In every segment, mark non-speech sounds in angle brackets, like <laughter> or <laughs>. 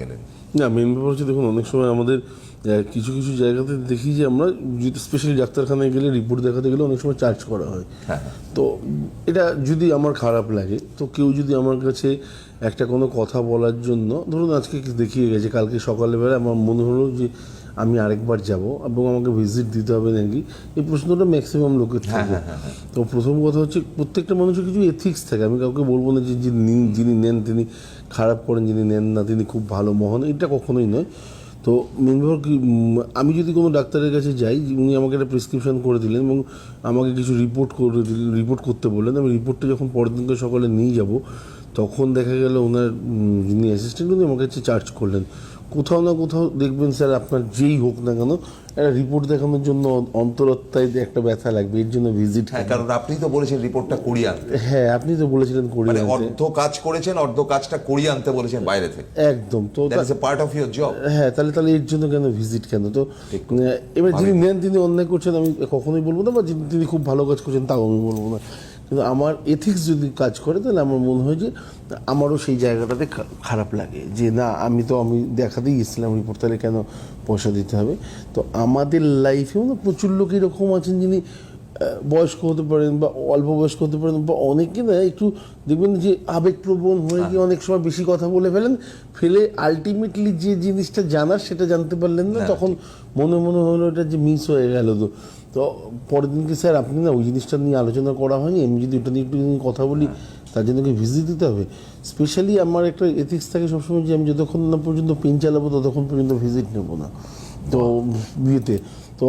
গেলেন। না মেন ব্যাপার হচ্ছে দেখুন অনেক সময় আমাদের কিছু কিছু জায়গাতে দেখি যে আমরা যদি স্পেশালি ডাক্তারখানায় গেলে রিপোর্ট দেখাতে গেলে অনেক সময় চার্জ করা হয়। হ্যাঁ তো এটা যদি আমার খারাপ লাগে তো কেউ যদি আমার কাছে একটা কোনো কথা বলার জন্য ধরুন আজকে দেখিয়ে গেছে কালকে সকালবেলা আমার মনে হলো যে আমি আরেকবার যাব এবং আমাকে ভিজিট দিতে হবে নাকি? এই প্রশ্নটা ম্যাক্সিমাম লোকের থাকে। তো প্রথম কথা হচ্ছে প্রত্যেকটা মানুষের কিছু এথিক্স থাকে। আমি কাউকে বলব না যে যিনি নিন- যিনি নেন তিনি খারাপ করেন যিনি নেন না তিনি খুব ভালো মহান এটা কখনোই নয়। তো মেন কি আমি যদি কোনো ডাক্তারের কাছে যাই উনি আমাকে একটা প্রেসক্রিপশন করে দিলেন এবং আমাকে কিছু রিপোর্ট করে দিলেন রিপোর্ট করতে বললেন। আমি রিপোর্টটা যখন পরের দিনকে সকালে নিয়ে যাব তখন দেখা গেল ওনার যিনি অ্যাসিস্ট্যান্ট উনি আমার কাছে চার্জ করলেন। কোথাও না কোথাও দেখবেন স্যার আপনার যেই হোক না কেন একটা রিপোর্ট দেখানোর জন্য অন্তরত্বায় যে একটা ব্যথা লাগবে এর জন্য ভিজিট হ্যাঁ কারণ আপনি তো বলেছেন রিপোর্টটা করিয়ে আনতে। হ্যাঁ আপনি তো বলেছিলেন মানে কোরিয়াতে অর্ধ কাজ করেছেন অর্ধ কাজটা করিয়ে আনতে বলেছেন বাইরে থেকে। একদম তো that is a part of your job হ্যাঁ তাহলে তাহলে এর জন্য কেন ভিজিট কেন? তো এবার যিনি নেন তিনি অন্যায় করছেন আমি কখনোই বলব না বা যিনি- তিনি খুব ভালো কাজ করছেন তাও আমি বলব না। কিন্তু আমার এথিক্স যদি কাজ করে তাহলে আমার মনে হয় যে আমারও সেই জায়গাটাতে খারাপ লাগে। যে না আমি তো আমি দেখাতেই গেছিলাম রিপোর্ট তাহলে কেন পয়সা দিতে হবে? তো আমাদের লাইফেও না প্রচুর লোক এরকম আছেন যিনি বয়স্ক হতে পারেন বা অল্প বয়স্ক হতে পারেন বা অনেকে না একটু দেখবেন যে আবেগপ্রবণ হয়ে গিয়ে অনেক সময় বেশি কথা বলে ফেলেন ফেলে আলটিমেটলি যে জিনিসটা জানার সেটা জানতে পারলেন না তখন মনে মনে হলো এটা যে মিস হয়ে গেল তো। তো পরের দিনকে স্যার আপনি না ওই জিনিসটা নিয়ে আলোচনা করা হয়নি? আমি যদি ওটা নিয়ে একটু কথা বলি, তার জন্য কি ভিজিট দিতে হবে? স্পেশালি আমার একটা এথিক্স থাকে সবসময় যে আমি যতক্ষণ না পর্যন্ত পেন চালাবো, ততক্ষণ পর্যন্ত ভিজিট নেব না। তো বিয়েতে তো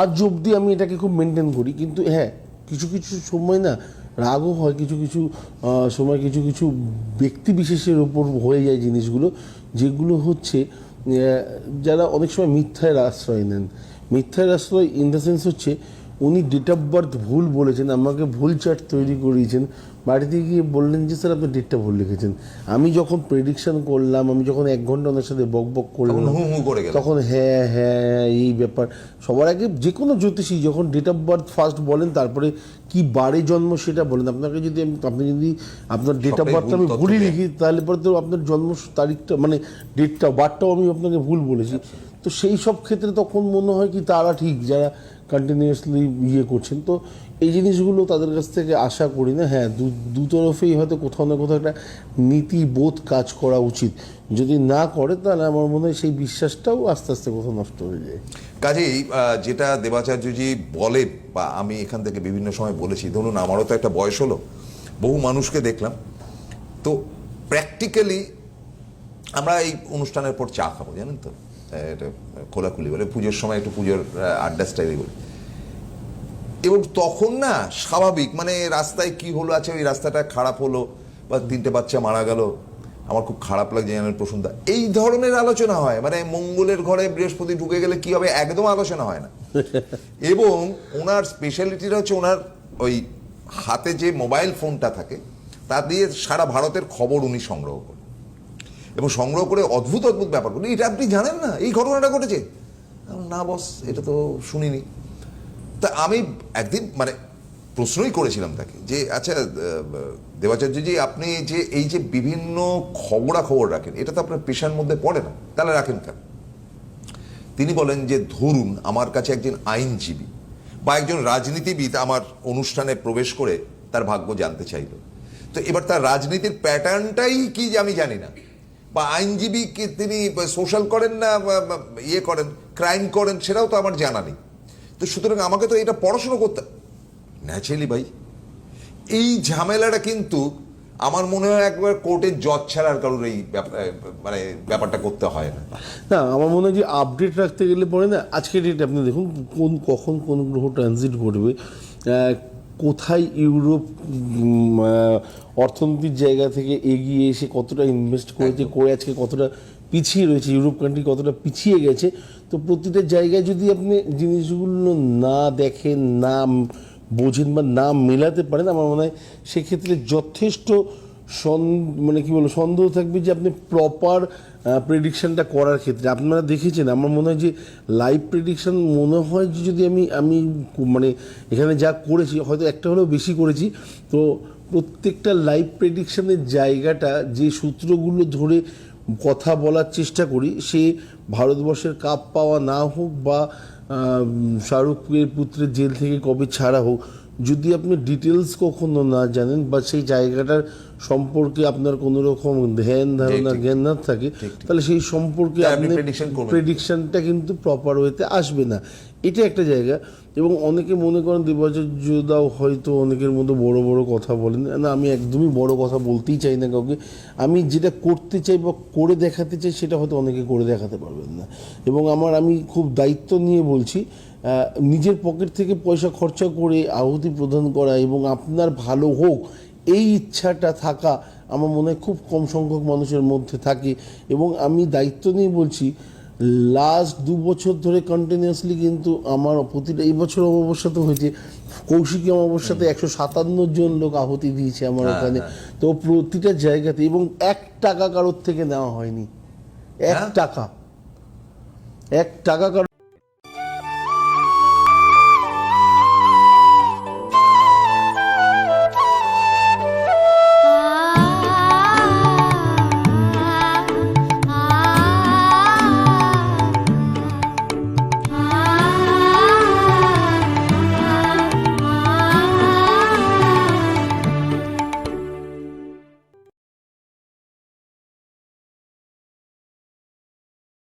আজ অবধি আমি এটাকে খুব মেনটেন করি। কিন্তু হ্যাঁ কিছু কিছু সময় না রাগও হয়, কিছু কিছু সময় কিছু কিছু ব্যক্তি বিশেষের ওপর হয়ে যায় জিনিসগুলো, যেগুলো হচ্ছে যারা অনেক সময় মিথ্যায় আশ্রয় নেন। মিথ্যার রাষ্ট্র ইন দ্য সেন্স হচ্ছে উনি ডেট অফ বার্থ ভুল বলেছেন আমাকে ভুল চার্ট তৈরি করিয়েছেন। বাড়িতে গিয়ে বললেন যে স্যার আপনি ডেটটা ভুল লিখেছেন। আমি যখন প্রেডিকশন করলাম আমি যখন এক ঘণ্টা ওনার সাথে বক বক করলাম তখন হ্যাঁ হ্যাঁ এই ব্যাপার। সবার আগে যে কোনো জ্যোতিষী যখন ডেট অফ বার্থ ফার্স্ট বলেন তারপরে কি বারে জন্ম সেটা বলেন। আপনাকে যদি আমি- আপনি যদি আপনার ডেট অফ বার্থটা আমি ভুলই লিখি তাহলে পরে তো আপনার জন্ম তারিখটা মানে ডেটটা বারটাও আমি আপনাকে ভুল বলেছি। তো সেই সব ক্ষেত্রে তখন মনে হয় কি তারা ঠিক যারা কন্টিনিউয়াসলি ইয়ে করছেন। তো এই জিনিসগুলো তাদের কাছ থেকে আশা করি না। হ্যাঁ দু দুতরফেই হয়তো কোথাও না কোথাও একটা নীতিবোধ কাজ করা উচিত। যদি না করে, তাহলে আমার মনে হয় সেই বিশ্বাসটাও আস্তে আস্তে কোথাও নষ্ট হয়ে যায়। কাজেই যেটা দেবাচার্যজি বলেন, বা আমি এখান থেকে বিভিন্ন সময় বলেছি, ধরুন আমারও তো একটা বয়স হলো, বহু মানুষকে দেখলাম। তো প্র্যাকটিক্যালি আমরা এই অনুষ্ঠানের পর চা খাব, জানেন তো? এটা খোলাখুলি বলে পুজোর সময় একটু পুজোর আড্ডা স্টাইলে বলি। এবং তখন না স্বাভাবিক মানে রাস্তায় কি হলো আছে ওই রাস্তাটা খারাপ হলো বা তিনটে বাচ্চা মারা গেল আমার খুব খারাপ লাগছে জানেন প্রসন্নদা এই ধরনের আলোচনা হয় মানে মঙ্গলের ঘরে বৃহস্পতি ঢুকে গেলে কি হবে একদম আলোচনা হয় না। <laughs> এবং ওনার স্পেশালিটিটা হচ্ছে ওনার ওই হাতে যে মোবাইল ফোনটা থাকে তা দিয়ে সারা ভারতের খবর উনি সংগ্রহ করেন। এবং সংগ্রহ করে অদ্ভুত অদ্ভুত ব্যাপারগুলো এটা আপনি জানেন না? এই ঘটনাটা ঘটেছে? না বস এটা তো শুনিনি। তা আমি একদিন মানে প্রশ্নই করেছিলাম তাকে যে আচ্ছা আহ, দেবাচার্যজি আপনি যে এই যে বিভিন্ন খবরাখবর রাখেন এটা তো আপনার পেশার মধ্যে পড়ে না। তাহলে রাখেন কেন? তিনি বলেন যে ধরুন আমার কাছে একজন আইনজীবী বা একজন রাজনীতিবিদ আমার অনুষ্ঠানে প্রবেশ করে তার ভাগ্য জানতে চাইল। তো এবার তার রাজনীতির প্যাটার্নটাই কি যে আমি জানি না। বা আইনজীবী কি তিনি সোশ্যাল করেন না ইয়ে করেন ক্রাইম করেন সেটাও তো আমার জানা নেই। তো সুতরাং আমাকে তো এটা পড়াশোনা করতে ন্যাচারালি ভাই এই ঝামেলাটা কিন্তু আমার মনে হয় একবার কোর্টের জজ ছাড়া আর কারোর এই মানে ব্যাপারটা করতে হয় না। না আমার মনে হয় যে আপডেট রাখতে গেলে পরে না আজকের ডেট আপনি দেখুন কোন কখন কোন গ্রহ ট্রানজিট আহ, কোথায় ইউরোপ অর্থনৈতিক অর্থনীতির জায়গা থেকে এগিয়ে এসে কতটা ইনভেস্ট করেছে করে আজকে কতটা পিছিয়ে রয়েছে ইউরোপ কান্ট্রি কতটা পিছিয়ে গেছে তো প্রতিটা জায়গায় যদি আপনি জিনিসগুলো না দেখেন না বোঝেন বা না মেলাতে পারেন আমার মনে হয় সেক্ষেত্রে যথেষ্ট মানে কি বলব, সন্দেহ থাকবে যে আপনি প্রপার প্রেডিকশনটা করার ক্ষেত্রে। আপনারা দেখেছেন, আমার মনে হয় যে লাইভ প্রেডিকশন মনে হয় যে যদি আমি আমি মানে এখানে যা করেছি, হয়তো একটা হলেও বেশি করেছি, তো প্রত্যেকটা লাইভ প্রেডিকশনের জায়গাটা, যে সূত্রগুলো ধরে কথা বলার চেষ্টা করি, সে ভারতবর্ষের কাপ পাওয়া না হোক বা শাহরুখের পুত্রের জেল থেকে কবে ছাড়া হোক যদি আপনি ডিটেলস কখনো না জানেন বা সেই জায়গাটার সম্পর্কে আপনার কোনো রকম ধ্যান ধারণা। জ্ঞান না থাকে তাহলে সেই সম্পর্কে আপনি প্রেডিকশনটা কিন্তু প্রপার ওয়েতে আসবে না। এটা একটা জায়গা। এবং অনেকে মনে করেন দেবাচার্যদাও হয়তো অনেকের মতো বড় বড় কথা বলেন। না আমি একদমই বড় কথা বলতেই চাই না কাউকে। আমি যেটা করতে চাই বা করে দেখাতে চাই সেটা হয়তো অনেকে করে দেখাতে পারবেন না। এবং আমার আমি খুব দায়িত্ব নিয়ে বলছি নিজের পকেট থেকে পয়সা খরচা করে আহুতি প্রদান করা এবং আপনার ভালো হোক এই ইচ্ছাটা থাকা আমার মনে হয় খুব কম সংখ্যক মানুষের মধ্যে থাকে। এবং আমি দায়িত্ব নিয়ে বলছি লাস্ট দু বছর ধরে কন্টিনিউয়াসলি কিন্তু আমার প্রতিটা এই বছর অমাবস্যাতে হয়েছে কৌশিকী অমাবস্যাতে একশো সাতান্ন জন লোক আহুতি দিয়েছে আমার ওখানে। তো প্রতিটা জায়গাতে এবং এক টাকা কারোর থেকে নেওয়া হয়নি। এক হ্যাঁ? টাকা। এক টাকা কারোর